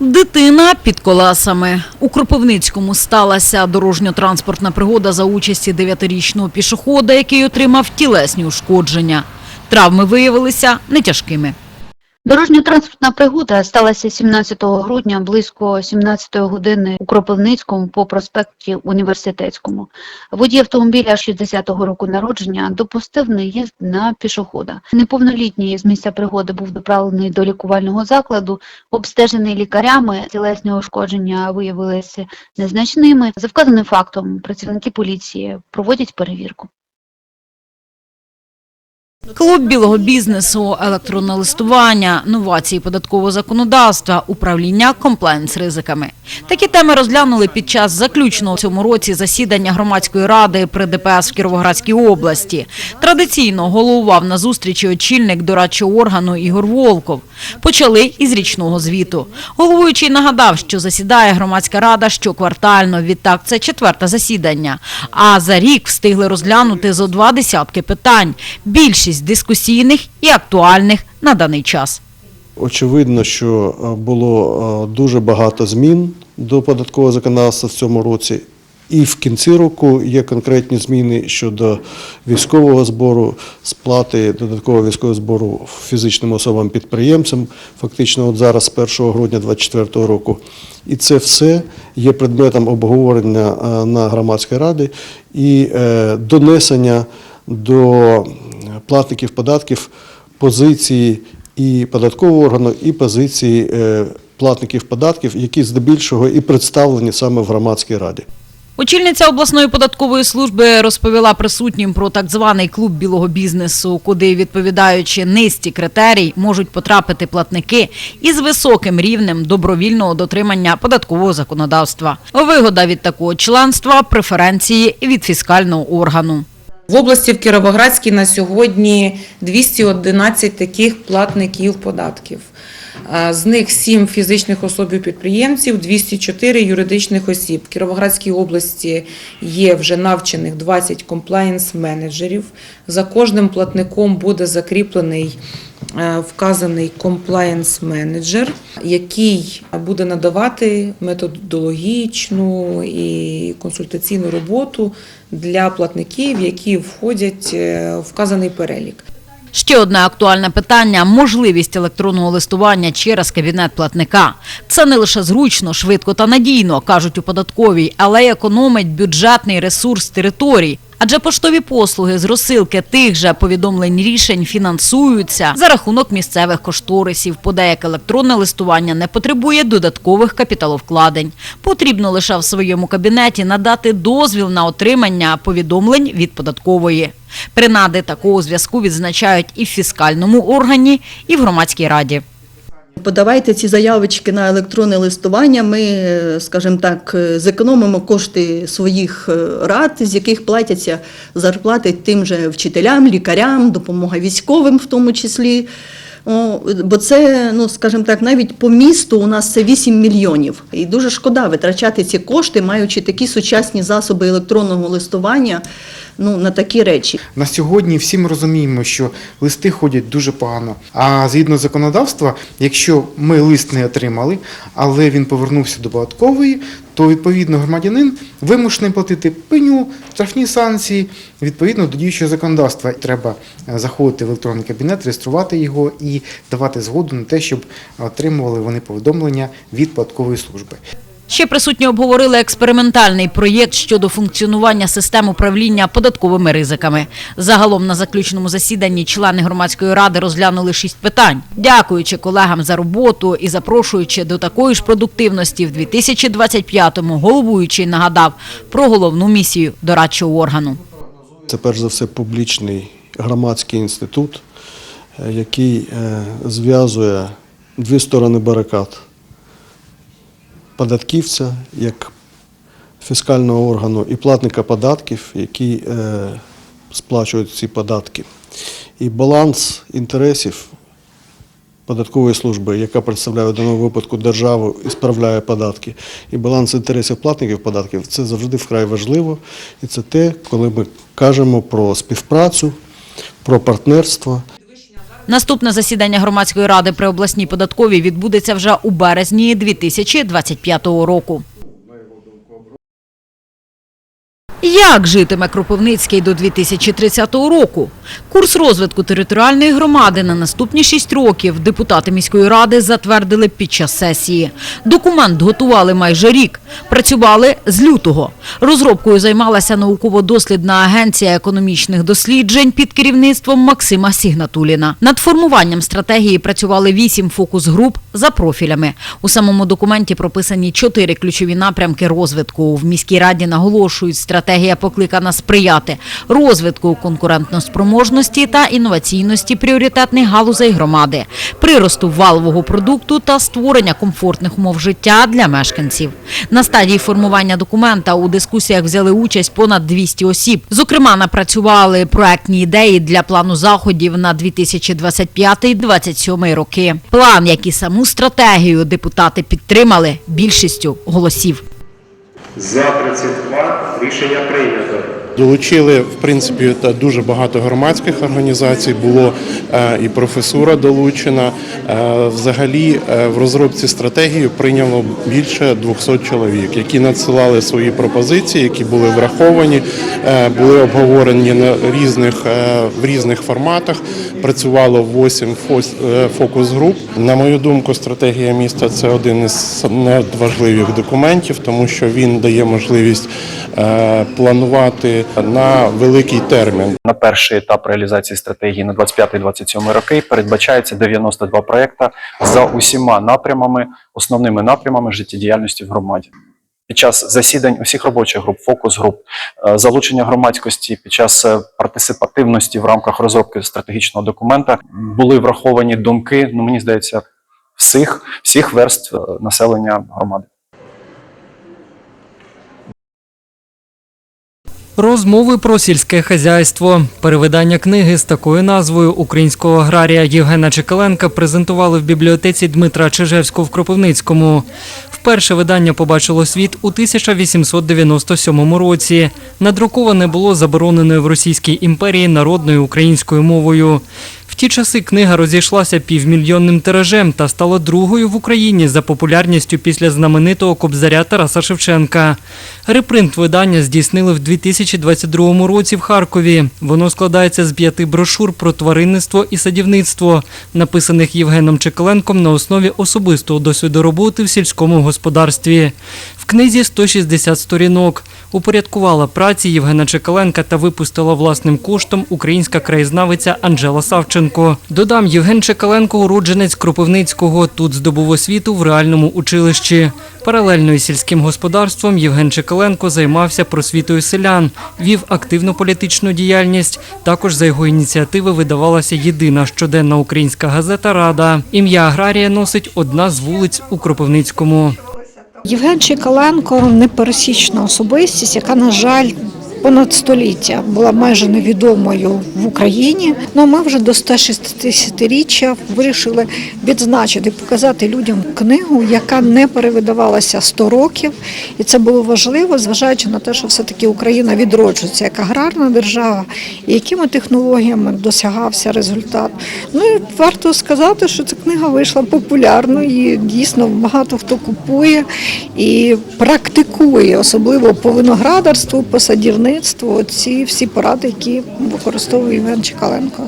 Дитина під колесами. У Кропивницькому сталася дорожньо-транспортна пригода за участі дев'ятирічного пішохода, який отримав тілесні ушкодження. Травми виявилися нетяжкими. Дорожньо-транспортна пригода сталася 17 грудня близько 17 години у Кропивницькому по проспекті Університетському. Водій автомобіля 60-го року народження допустив наїзд на пішохода. Неповнолітній з місця пригоди був доправлений до лікувального закладу, обстежений лікарями. Тілесні ушкодження виявилися незначними. За вказаним фактом працівники поліції проводять перевірку. Клуб білого бізнесу, електронне листування, новації податкового законодавства, управління комплайнс ризиками. Такі теми розглянули під час заключного цьому році засідання громадської ради при ДПС в Кіровоградській області. Традиційно головував на зустрічі очільник дорадчого органу Ігор Волков. Почали із річного звіту. Головуючий нагадав, що засідає громадська рада щоквартально. Відтак це четверте засідання. А за рік встигли розглянути зо два десятки питань. Більшість дискусійних і актуальних на даний час. Очевидно, що е, було е, дуже багато змін до податкового законодавства в цьому році. І в кінці року є конкретні зміни щодо військового збору, сплати додаткового військового збору фізичним особам-підприємцям, фактично от зараз, з 1 грудня 2024 року. І це все є предметом обговорення е, на громадській раді і донесення до платників податків позиції і податкового органу, і позиції е, платників податків, які здебільшого і представлені саме в громадській раді. Очільниця обласної податкової служби розповіла присутнім про так званий клуб білого бізнесу, куди, відповідаючи низці критерій, можуть потрапити платники із високим рівнем добровільного дотримання податкового законодавства. Вигода від такого членства – преференції від фіскального органу. В області в Кіровоградській на сьогодні 211 таких платників податків. А З них 7 фізичних особ підприємців, 204 юридичних осіб. В Кіровоградській області є вже навчених 20 комплаєнс-менеджерів. За кожним платником буде закріплений е, вказаний комплаєнс-менеджер, який буде надавати методологічну і консультаційну роботу для платників, які входять е, в вказаний перелік. Ще одне актуальне питання – можливість електронного листування через кабінет платника. Це не лише зручно, швидко та надійно, кажуть у податковій, але й економить бюджетний ресурс територій. Адже поштові послуги з розсилки тих же повідомлень рішень фінансуються за рахунок місцевих кошторисів. Подеяк електронне листування не потребує додаткових капіталовкладень. Потрібно лише в своєму кабінеті надати дозвіл на отримання повідомлень від податкової. Принади такого зв'язку відзначають і в фіскальному органі, і в громадській раді. Подавайте ці заявочки на електронне листування. Ми, е, скажімо так, е, зекономимо кошти своїх е, рад, з яких платяться зарплати тим же вчителям, лікарям, допомога військовим в тому числі. Бо це, ну скажімо так, навіть по місту у нас це 8 мільйонів. І дуже шкода витрачати ці кошти, маючи такі сучасні засоби електронного листування ну, на такі речі. На сьогодні всі ми розуміємо, що листи ходять дуже погано. А згідно законодавства, якщо ми лист не отримали, але він повернувся до податкової, то відповідно громадянин вимушений платити пеню, штрафні санкції відповідно до діючого законодавства. Треба е, заходити в електронний кабінет, реєструвати його і давати згоду на те, щоб отримували вони повідомлення від податкової служби. Ще присутні обговорили експериментальний проєкт щодо функціонування систем управління податковими ризиками. Загалом на заключному засіданні члени громадської ради розглянули шість питань. Дякуючи колегам за роботу і запрошуючи до такої ж продуктивності в 2025-му, головуючий нагадав про головну місію дорадчого органу. Це перш за все публічний громадський інститут, е, який е, зв'язує дві сторони барикад податківця як фіскального органу і платника податків, які е, сплачують ці податки. І баланс інтересів податкової служби, яка представляє в даному випадку державу і справляє податки, і баланс інтересів платників податків це завжди вкрай важливо. І це те, коли ми кажемо про співпрацю, про партнерство. Наступне засідання громадської ради при обласній податковій відбудеться вже у березні 2025 року. Як житиме Кропивницький до 2030 року? Курс розвитку територіальної громади на наступні шість років депутати міської ради затвердили під час сесії. Документ готували майже рік. Працювали з лютого. Розробкою займалася науково-дослідна агенція економічних досліджень під керівництвом Максима Сігнатуліна. Над формуванням стратегії працювали вісім фокус-груп за профілями. У самому документі прописані чотири ключові напрямки розвитку. В міській раді наголошують, стратегія покликана сприяти розвитку конкурентноспроможності та інноваційності пріоритетних галузей громади, приросту валового продукту та створення комфортних умов життя для мешканців. На стадії формування документа у дискусіях взяли участь понад 200 осіб. Зокрема, напрацювали проектні ідеї для плану заходів на 2025-2027 роки. План, як і саму стратегію, депутати підтримали більшістю голосів. За 32 рішення прийнято. Долучили в принципі та дуже багато громадських організацій. Було е, і професура долучена. Е, взагалі е, в розробці стратегії прийняло більше 200 чоловік, які надсилали свої пропозиції, які були враховані, були обговорені на різних в різних форматах. Працювало 8 фос- е, фокус-груп. На мою думку, стратегія міста це один із надважливих документів, тому що він дає можливість планувати на великий термін. На перший етап реалізації стратегії на 25-27 роки передбачається 92 проекти за усіма напрямами, основними напрямами життєдіяльності в громаді. Під час засідань усіх робочих груп, фокус-груп, е, залучення громадськості під час е, партисипативності в рамках розробки стратегічного документа були враховані думки, ну мені здається, всіх, всіх верств е, населення громади. Розмови про сільське хазяйство. Перевидання книги з такою назвою українського аграрія Євгена Чекаленка презентували в бібліотеці Дмитра Чижевського в Кропивницькому. Вперше видання побачило світ у 1897 році. Надруковане було забороненою в Російській імперії народною українською мовою. Ті часи книга розійшлася півмільйонним тиражем та стала другою в Україні за популярністю після знаменитого кобзаря Тараса Шевченка. Репринт видання здійснили в 2022 році в Харкові. Воно складається з п'яти брошур про тваринництво і садівництво, написаних Євгеном Чекаленком на основі особистого досвіду роботи в сільському господарстві. В книзі 160 сторінок. Упорядкувала праці Євгена Чекаленка та випустила власним коштом українська краєзнавиця Анжела Савченко. Додам, Євген Чекаленко уродженець Кропивницького. Тут здобув освіту в реальному училищі. Паралельно із сільським господарством Євген Чекаленко займався просвітою селян, вів активну політичну діяльність. Також за його ініціативи видавалася єдина щоденна українська газета Рада. Ім'я аграрія носить одна з вулиць у Кропивницькому. Євген Чекаленко непересічна особистість, яка, на жаль, понад століття була майже невідомою в Україні. Ну ми вже до 160-річчя вирішили відзначити, показати людям книгу, яка не перевидавалася 100 років, і це було важливо, зважаючи на те, що все-таки Україна відроджується як аграрна держава, і якими технологіями досягався результат. Ну і варто сказати, що ця книга вийшла популярно і дійсно багато хто купує і практикує, особливо по виноградарству, по садівництву. Ці всі поради, які використовує Іван Чекаленко.